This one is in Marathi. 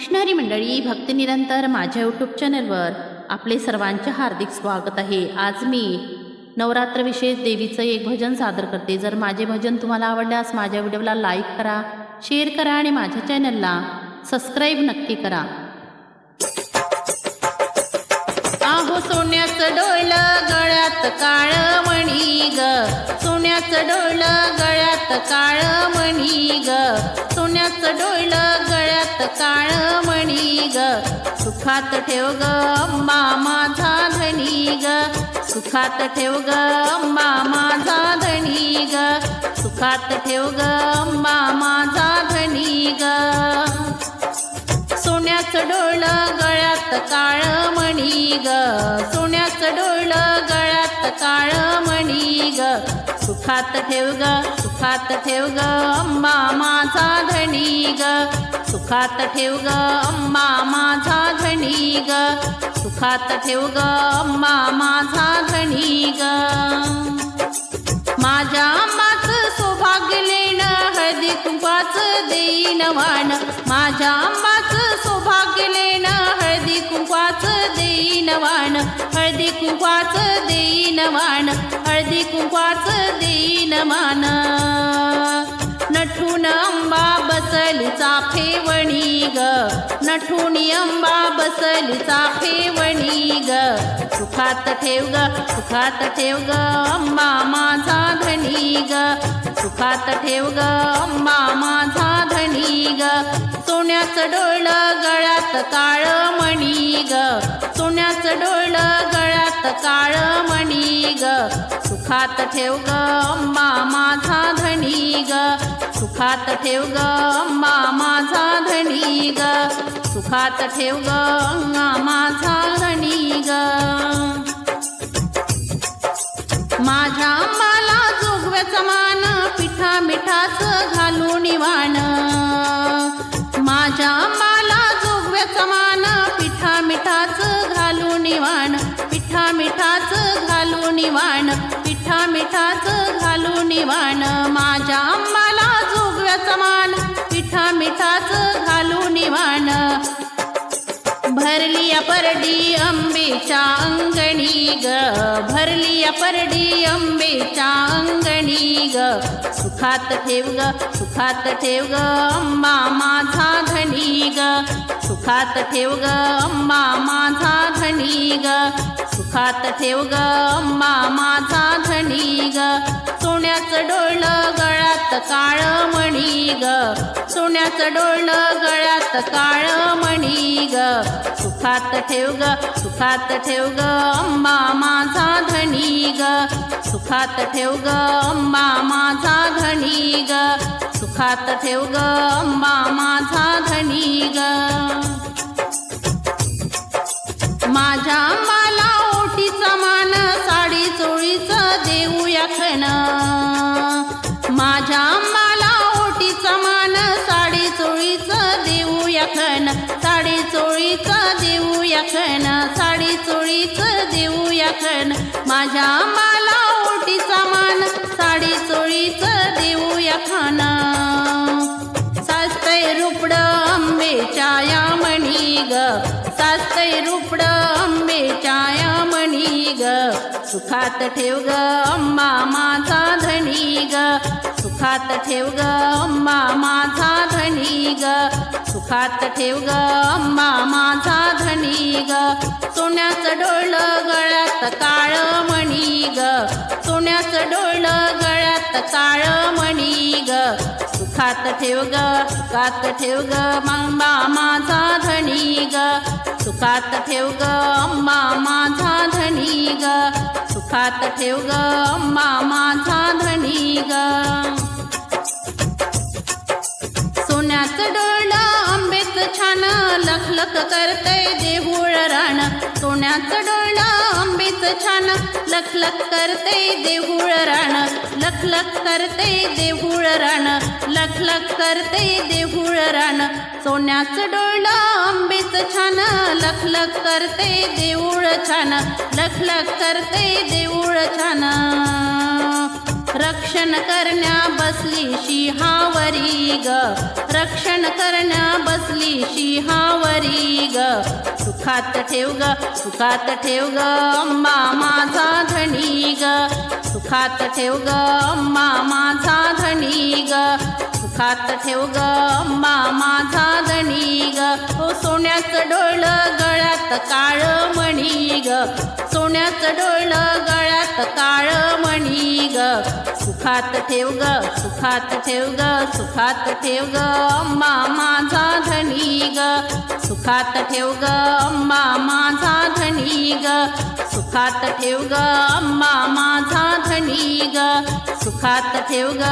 कृष्णारी मंडळी भक्तिनिरंतर माझ्या यूट्यूब चॅनलवर आपले सर्वांचे हार्दिक स्वागत आहे. आज मी नवरात्र विशेष देवीचं एक भजन सादर करते. जर माझे भजन तुम्हाला आवडल्यास माझ्या व्हिडिओला लाईक करा शेअर करा आणि माझ्या चॅनलला सबस्क्राईब नक्की करा. आहो सोन्याचं डोळं गळ्यात काळ ग. सोन्याचं डोळं गळ्यात काळ म्हणी ग. सोन्याचं डोळ गळ्यात काळ म्हणी ग. सुखात ठेव ग अंबा माझा धनी ग. सुखात ठेव ग अंबा माझा धनी ग. सुखात ठेव ग अंबा माझा धनी ग. सोन्याचं डोळं गळ्यात काळ मणी ग. सोन्याचं डोळं गळ्यात काळ मणी ग. सुखात ठेव ग सुखात ठेव ग अंबा माझा धनी ग. सुखात ठेव ग अंबा माझा धनी ग. सुखात ठेव ग अंबा माझा धणी कुंकवाच देईन वाण हळदी कुंकवाच देईन मान. नठून अंबा बसली चाफेवणी ग नठुणी अंबा बसली चाफेवणी ग. सुखात ठेव ग सुखात ठेव ग अंबा माझा धनी ग. सुखात ठेव ग अंबा माझा धनी ग. सोन्याचं डोळं गळ्यात काळ मणी ग. सोन्याचं डोळं गळ्यात काळ मणी ग. सुखात ठेव ग अंबा माझा धनी ग. सुखात ठेव ग अंबा माझा धनी ग. सुखात ठेव ग अंगा माझा धनी ग. माझ्या अंबाला जोगव्याचा मान पिठा मिठाच घालून वाण माझ्या अंबाला जोगव्याचा मान. पिठा मिठाच घालू निवाण. पिठा मिठाच घालू निवाण. पिठा मिठाच घालू निवाण. माझ्या अंबाला जोगव्याचा मान. पिठा मिठाच घालू निवाण. भरली परडी परडी अंबेच्या अंगणी ग. भरली परडी अंबेच्या अंगणी ग. सुखात ठेव ग सुखात ठेव ग अंबा माझा धनी ग. सुखात ठेव ग अंबा माझा धनी ग. सुखात ठेव ग अंबा माझा धनी ग. सोन्याचं डोळं गळ्यात काळ मणी ग. सोन्याचं डोळं गळ्यात काळ मणी ग. सुखात ठेव ग सुखात ठेव ग अंबा माझा धनी ग. सुखात ठेव ग अंबा माझा धनी ग. सुखात ठेव ग अंबा माझा धनी ग. माझ्या अंबाला ओटीचा मान साडी चोळीचं देऊ खण. माझ्या अंबाला ओटीचा मान साडी चोळीचं देऊ खण. साडी चोळीचं देऊ खण. साडी चोळीचं देऊया कण. माझ्या अंबाला ओटीचा मान. साडी चोळीचं देऊया खाना सास्तय रुपड अंबेच्या या म्हणी ग. सास्तय रुपड अंबेच्या या म्हणी ग. सुखात ठेव ग अंबा माझा धनी ग. सुखात ठेव ग अंबा माझा धनी ग. सुखात ठेव ग अंबा माझा धनी सोन्याचं डोळं गळ्यात काळ मणी ग. सोन्याचं डोळं गळ्यात काळ मणी ग. सुखात ठेव ग कात ठेव ग अंबा माझा धनी ग. सुखात ठेव ग अंबा माझा धनी ग. सुखात ठेव ग अंबा माझा धनी ग. लखलख करतय देहूळ राण सोन्याचं डोळं आंबेच छान. लखलख करते देहूळ राण लखलख करते देहूळ राण लखलख करते देहूळ राण सोन्याचं डोळं आंबेच छान. लखलख करते देऊळ छान. लखलख करते देऊळ छान. रक्षण करण्या बसली शिहावरी ग. रक्षण करण्या बसली शिहावरी ग. सुखात ठेव ग सुखात ठेव ग अम्मा माझा धणी ग. सुखात ठेव ग अम्मा माझा धणी ग. खात ठेव ग अम्मा माझा धनी ग. हो सोन्याचं डोळं गळ्यात काळ मणी ग. सोन्याचं डोळं गळ्यात काळ मणी ग. सुखात ठेव ग सुखात ठेव ग सुखात ठेव ग अम्मा माझा धनी ग. सुखात ठेव ग अम्मा माझा धनी ग. सुखात ठेव ग अम्मा माझा धनी ग. सुखात ठेव ग